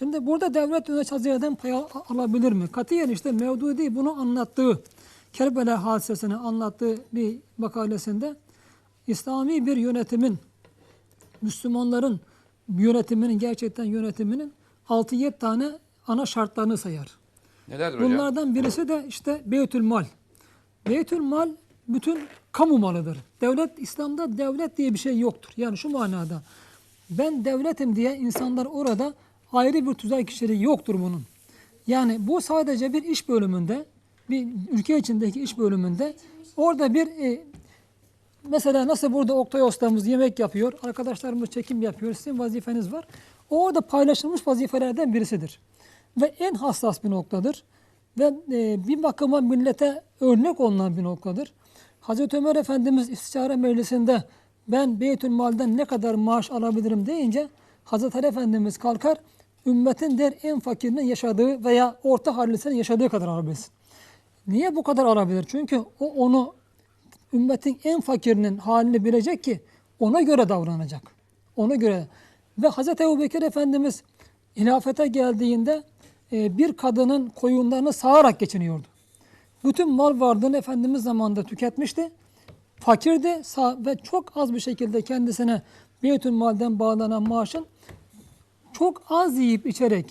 Şimdi burada devlet yönetici hazireden pay al- alabilir mi? Katiyen işte Mevdudi bunu anlattığı, Kerbela hadisesini anlattığı bir makalesinde İslami bir yönetimin, Müslümanların yönetiminin, gerçekten yönetiminin 6-7 tane ana şartlarını sayar. Nelerdir hocam? Bunlardan birisi de işte Beytül Mal. Beytül Mal bütün kamu malıdır. Devlet İslam'da devlet diye bir şey yoktur. Yani şu manada ben devletim diye insanlar orada ayrı bir tüzel kişiliği yoktur bunun. Yani bu sadece bir iş bölümünde, bir ülke içindeki iş bölümünde orada bir e, Mesela nasıl burada Oktay Ostamız yemek yapıyor, arkadaşlarımız çekim yapıyor, sizin vazifeniz var. O orada paylaşılmış vazifelerden birisidir. Ve en hassas bir noktadır. Ve e, bir bakıma millete örnek olunan bir noktadır. Hazreti Ömer Efendimiz İstişare Meclisi'nde ben Beytül Mal'den ne kadar maaş alabilirim deyince Hazreti Ali Efendimiz kalkar, ümmetin der en fakirinin yaşadığı veya orta hallisinin yaşadığı kadar alabilirsin. Niye bu kadar alabilir? Çünkü o onu ümmetin en fakirinin halini bilecek ki ona göre davranacak. Ona göre. Ve Hz. Ebu Bekir Efendimiz hilafete geldiğinde e, bir kadının koyunlarını sağarak geçiniyordu. Bütün mal varlığını Efendimiz zamanında tüketmişti. Fakirdi ve çok az bir şekilde kendisine Beytül Mal'den bağlanan maaşın çok az yiyip içerek,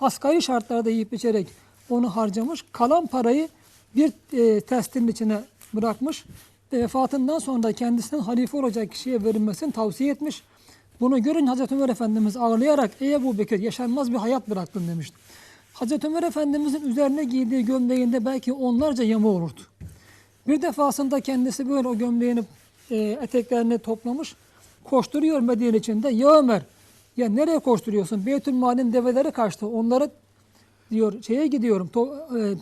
asgari şartlarda yiyip içerek onu harcamış. Kalan parayı bir e, testin içine bırakmış ve vefatından sonra kendisinden halife olacak kişiye verilmesini tavsiye etmiş. Bunu görünce Hazreti Ömer Efendimiz ağlayarak ey Ebu Bekir yaşanmaz bir hayat bıraktın demişti. Hazreti Ömer Efendimizin üzerine giydiği gömleğinde belki onlarca yama olurdu. Bir defasında kendisi böyle o gömleğini, e, eteklerini toplamış, koşturuyor Medine içinde. Ya Ömer, ya nereye koşturuyorsun? Beytül Mal'in develeri kaçtı. Onları diyor şeye gidiyorum, to- e,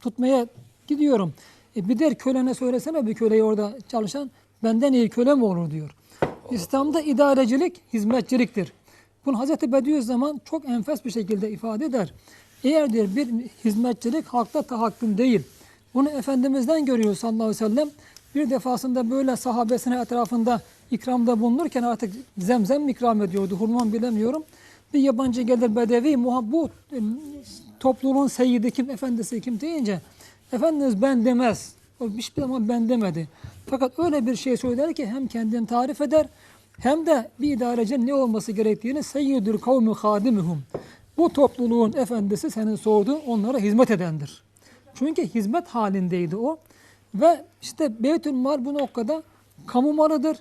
tutmaya gidiyorum. E, bir der kölene söylesene bir köleyi orada çalışan, benden iyi köle mi olur diyor. İslam'da idarecilik hizmetçiliktir. Bunu Hazreti Bediüzzaman çok enfes bir şekilde ifade eder. Eğer diyor bir hizmetçilik halkta tahakküm değil. Bunu Efendimiz'den görüyoruz sallallahu aleyhi ve sellem. Bir defasında böyle sahabesine etrafında ikramda bulunurken artık zemzem ikram ediyordu, hurma mı bilemiyorum. Bir yabancı gelir bedevi, bu e, topluluğun seyyidi kim, efendisi kim deyince Efendimiz ben demez. O hiçbir zaman ben demedi. Fakat öyle bir şey söyler ki hem kendini tarif eder hem de bir idarecinin ne olması gerektiğini seyyidül kavmi hadimuhum. Bu topluluğun efendisi senin sorduğun onlara hizmet edendir. Çünkü hizmet halindeydi o. Ve işte Beytül Mal bu noktada kamu malıdır.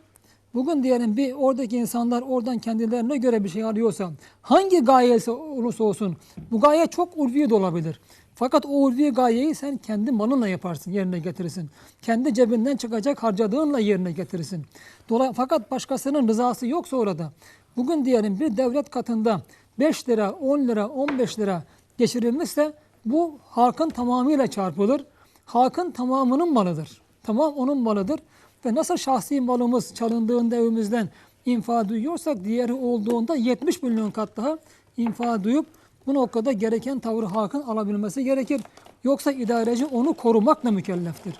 Bugün diyelim bir oradaki insanlar oradan kendilerine göre bir şey alıyorsa hangi gayesi olursa olsun bu gaye çok ulvi de olabilir. Fakat o ulvi gayeyi sen kendi malınla yaparsın, yerine getirirsin. Kendi cebinden çıkacak harcadığınla yerine getirirsin. Dola, fakat başkasının rızası yoksa orada. Bugün diyelim bir devlet katında 5 lira, 10 lira, 15 lira geçirilmişse bu halkın tamamıyla çarpılır. Halkın tamamının malıdır. Tamam onun malıdır. Ve nasıl şahsi malımız çalındığında evimizden infa duyuyorsak diğeri olduğunda 70 milyon kat daha infa duyup bu noktada gereken tavrı halkın alabilmesi gerekir. Yoksa idareci onu korumakla mükelleftir.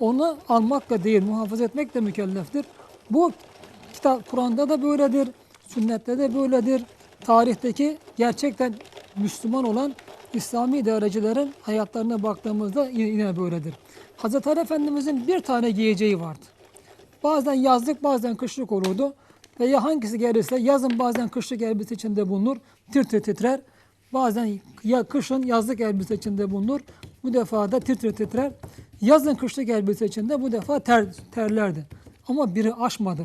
Onu almakla değil, muhafaza etmekle mükelleftir. Bu kitap Kur'an'da da böyledir, sünnette de böyledir. Tarihteki gerçekten Müslüman olan İslami idarecilerin hayatlarına baktığımızda yine böyledir. Hazreti Ali Efendimizin bir tane giyeceği vardı. Bazen yazlık bazen kışlık olurdu. Veya hangisi gelirse yazın bazen kışlık elbise içinde bulunur. Tir tir titrer. Bazen ya kışın yazlık elbise içinde bulunur. Bu defa da tir tir titrer. Yazın kışlık elbise içinde bu defa ter, terlerdi. Ama biri aşmadı.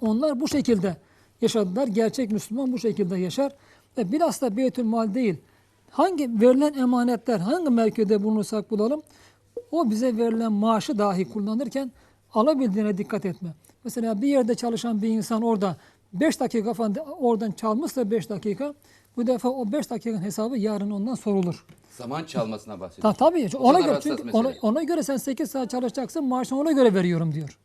Onlar bu şekilde yaşadılar. Gerçek Müslüman bu şekilde yaşar. Ve bilhassa Beytül Mal değil. Hangi verilen emanetler, hangi mevkide bulunursak bulalım, o bize verilen maaşı dahi kullanırken alabildiğine dikkat etme. Mesela bir yerde çalışan bir insan orada 5 dakika falan oradan çalmışsa 5 dakika, bu defa o 5 dakikanın hesabı yarın ondan sorulur. Zaman çalmasına Ta, bahsediyoruz. tabii. O Ona göre, çünkü ona, ona göre sen 8 saat çalışacaksın, maaşını ona göre veriyorum diyor.